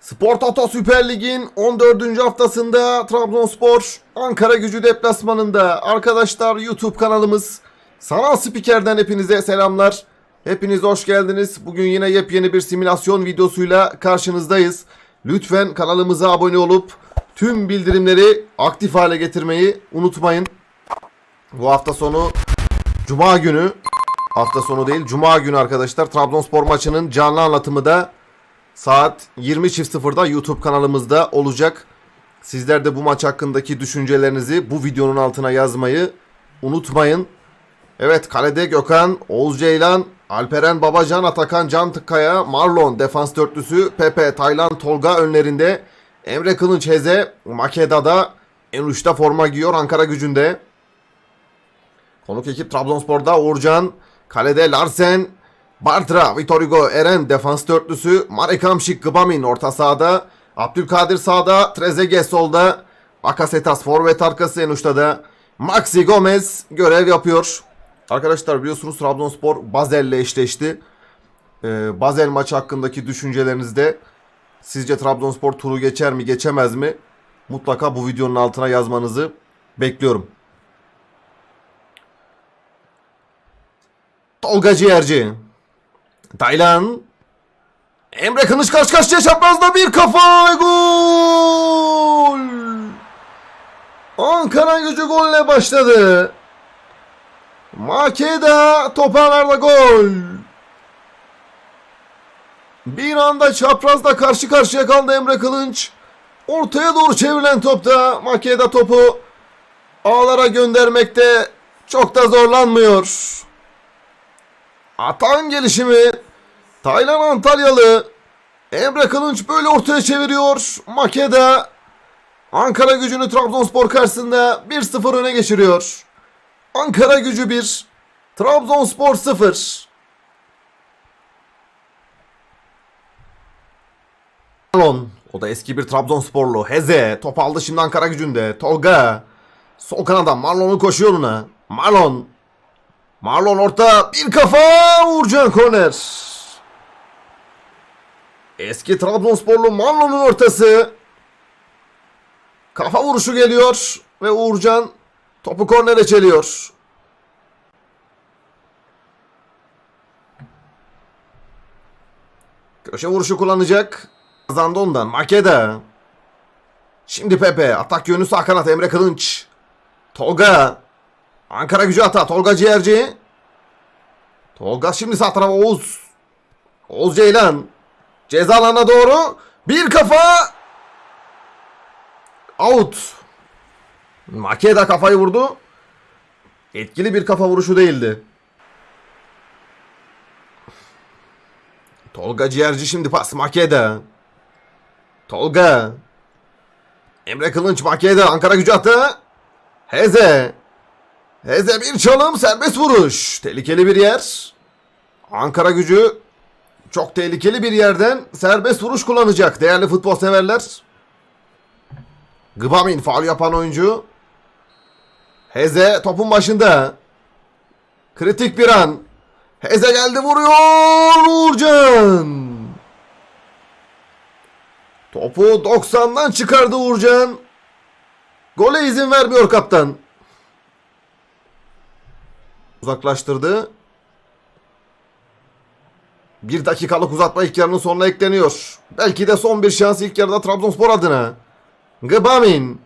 Spor Toto Süper Lig'in 14. haftasında Trabzonspor Ankara gücü deplasmanında arkadaşlar YouTube kanalımız Sanal Spiker'den hepinize selamlar. Hepiniz hoş geldiniz. Bugün yine yepyeni bir simülasyon videosuyla karşınızdayız. Lütfen kanalımıza abone olup tüm bildirimleri aktif hale getirmeyi unutmayın. Bu hafta sonu Cuma günü hafta sonu değil Cuma günü arkadaşlar Trabzonspor maçının canlı anlatımı da saat 20.00'da YouTube kanalımızda olacak. Sizler de bu maç hakkındaki düşüncelerinizi bu videonun altına yazmayı unutmayın. Evet kalede Gökhan, Oğuz Ceylan, Alperen Babacan, Atakan Can Tıkkaya, Marlon defans dörtlüsü, Pepe, Taylan, Tolga önlerinde. Emre Kılınç Heze, Makeda'da en uçta forma giyiyor Ankara gücünde. Konuk ekip Trabzonspor'da Uğurcan, kalede Larsen, Bartra, Vitor Hugo, Eren defans dörtlüsü, Marek Hamşik, Gıbamin orta sahada, Abdülkadir sağda, Trezeguet solda, Bakasetas forvet arkası en uçta da Maxi Gomez görev yapıyor. Arkadaşlar biliyorsunuz Trabzonspor Bazel'le eşleşti. Ee, Bazel maçı hakkındaki düşüncelerinizde sizce Trabzonspor turu geçer mi geçemez mi? Mutlaka bu videonun altına yazmanızı bekliyorum. Tolga Ciğerci. Taylan. Emre Kılıç karşı karşıya çaprazda bir kafa gol. Ankara gücü golle başladı. Makeda toparlarla gol. Bir anda çaprazda karşı karşıya kaldı Emre Kılınç. Ortaya doğru çevrilen topta Makeda topu ağlara göndermekte çok da zorlanmıyor. Atan gelişimi Taylan Antalyalı Emre Kılınç böyle ortaya çeviriyor. Makeda Ankara gücünü Trabzonspor karşısında 1-0 öne geçiriyor. Ankara gücü 1, Trabzonspor 0. Marlon, o da eski bir Trabzonsporlu. Heze, top aldı şimdi Ankara gücünde. Tolga, sol kanada Marlon'un koşuyor yoluna. Marlon, Marlon orta, bir kafa, Uğurcan korner. Eski Trabzonsporlu Marlon'un ortası. Kafa vuruşu geliyor ve Uğurcan topu kornere çeliyor. Köşe vuruşu kullanacak. Kazandı. Makeda. Şimdi Pepe. Atak yönü sağ kanat Emre Kılınç. Tolga. Ankara gücü hata. Tolga Ciğerci. Tolga şimdi sağ tarafa Oğuz. Oğuz Ceylan. Ceza alanına doğru. Bir kafa. Out. Makeda kafayı vurdu. Etkili bir kafa vuruşu değildi. Tolga Ciğerci şimdi pas. Makeda. Tolga. Emre Kılınç Makeda. Ankara gücü attı. Heze. Heze bir çalım serbest vuruş. Tehlikeli bir yer. Ankara gücü çok tehlikeli bir yerden serbest vuruş kullanacak değerli futbol severler. Gıbamin faul yapan oyuncu. Heze topun başında. Kritik bir an. Heze geldi vuruyor Uğurcan. Topu 90'dan çıkardı Uğurcan. Gole izin vermiyor kaptan. Uzaklaştırdı. Bir dakikalık uzatma ilk yarının sonuna ekleniyor. Belki de son bir şans ilk yarıda Trabzonspor adına. Gıbamin.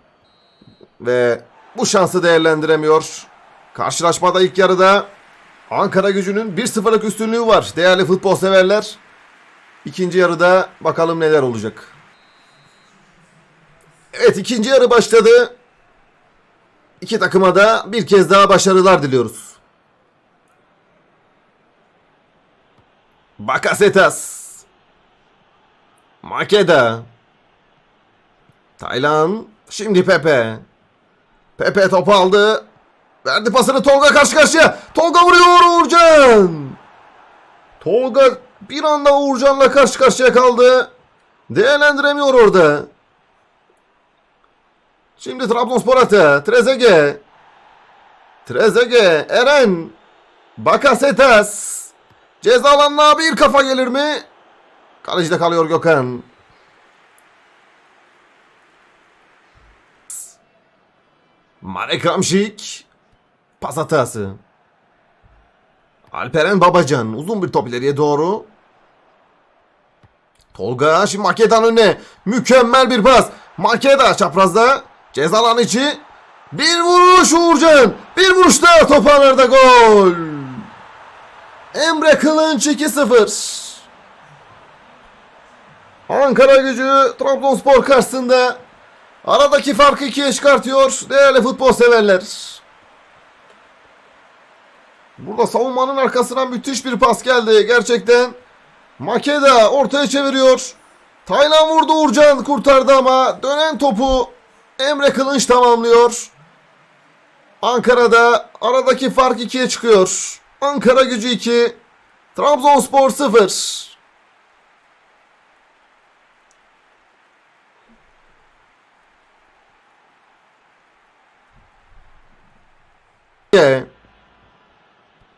Ve bu şansı değerlendiremiyor. Karşılaşmada ilk yarıda Ankara gücünün 1-0'lık üstünlüğü var değerli futbol severler. İkinci yarıda bakalım neler olacak. Evet ikinci yarı başladı. İki takıma da bir kez daha başarılar diliyoruz. Bakasetas. Makeda. Taylan. Şimdi Pepe. Pepe topu aldı. Verdi pasını Tolga karşı karşıya. Tolga vuruyor Uğurcan. Tolga bir anda Uğurcan'la karşı karşıya kaldı. Değerlendiremiyor orada. Şimdi Trabzonspor atı. Trezeguet. Trezeguet. Eren. Bakasetas. Ceza alanına bir kafa gelir mi? Kalecide kalıyor Gökhan. Marek Ramşik. Pas hatası. Alperen Babacan uzun bir top ileriye doğru. Tolga şimdi Makeda'nın önüne. Mükemmel bir pas. Makeda çaprazda. Ceza alanı içi. Bir vuruş Uğurcan. Bir vuruş daha toparlarda gol. Emre Kılınç 2-0. Ankara gücü Trabzonspor karşısında aradaki farkı ikiye çıkartıyor değerli futbol severler. Burada savunmanın arkasından müthiş bir pas geldi gerçekten. Makeda ortaya çeviriyor. Taylan vurdu Uğurcan kurtardı ama dönen topu Emre Kılınç tamamlıyor. Ankara'da aradaki fark ikiye çıkıyor. Ankara gücü 2, Trabzonspor 0.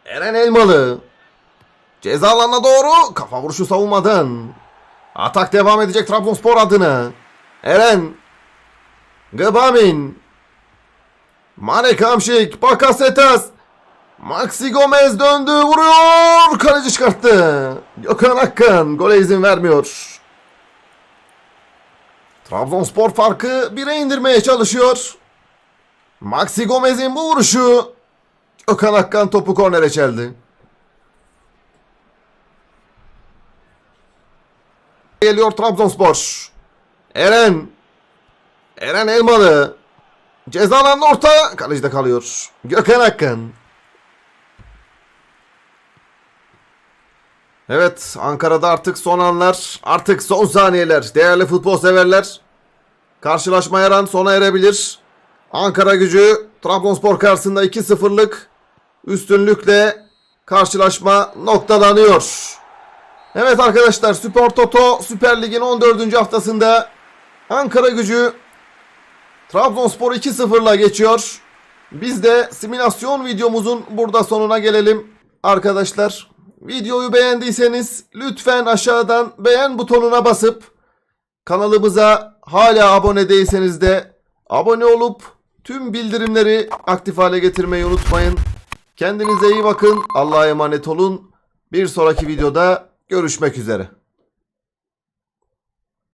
Eren Elmalı. Ceza alanına doğru kafa vuruşu savunmadan. Atak devam edecek Trabzonspor adına. Eren. Gıbamin. Marek Hamşik. Bakasetas. Maxi Gomez döndü vuruyor. Kaleci çıkarttı. Gökhan Akkan gole izin vermiyor. Trabzonspor farkı 1'e indirmeye çalışıyor. Maxi Gomez'in bu vuruşu Gökhan Akkan topu kornere çeldi. Geliyor Trabzonspor. Eren. Eren Elmalı. Ceza alanının orta. Kalecide kalıyor. Gökhan Akkan. Evet Ankara'da artık son anlar. Artık son saniyeler. Değerli futbol severler. Karşılaşma her sona erebilir. Ankara gücü Trabzonspor karşısında 2-0'lık üstünlükle karşılaşma noktalanıyor. Evet arkadaşlar Spor Toto Süper Lig'in 14. haftasında Ankara gücü Trabzonspor 2-0'la geçiyor. Biz de simülasyon videomuzun burada sonuna gelelim. Arkadaşlar videoyu beğendiyseniz lütfen aşağıdan beğen butonuna basıp kanalımıza hala abone değilseniz de abone olup tüm bildirimleri aktif hale getirmeyi unutmayın. Kendinize iyi bakın. Allah'a emanet olun. Bir sonraki videoda görüşmek üzere.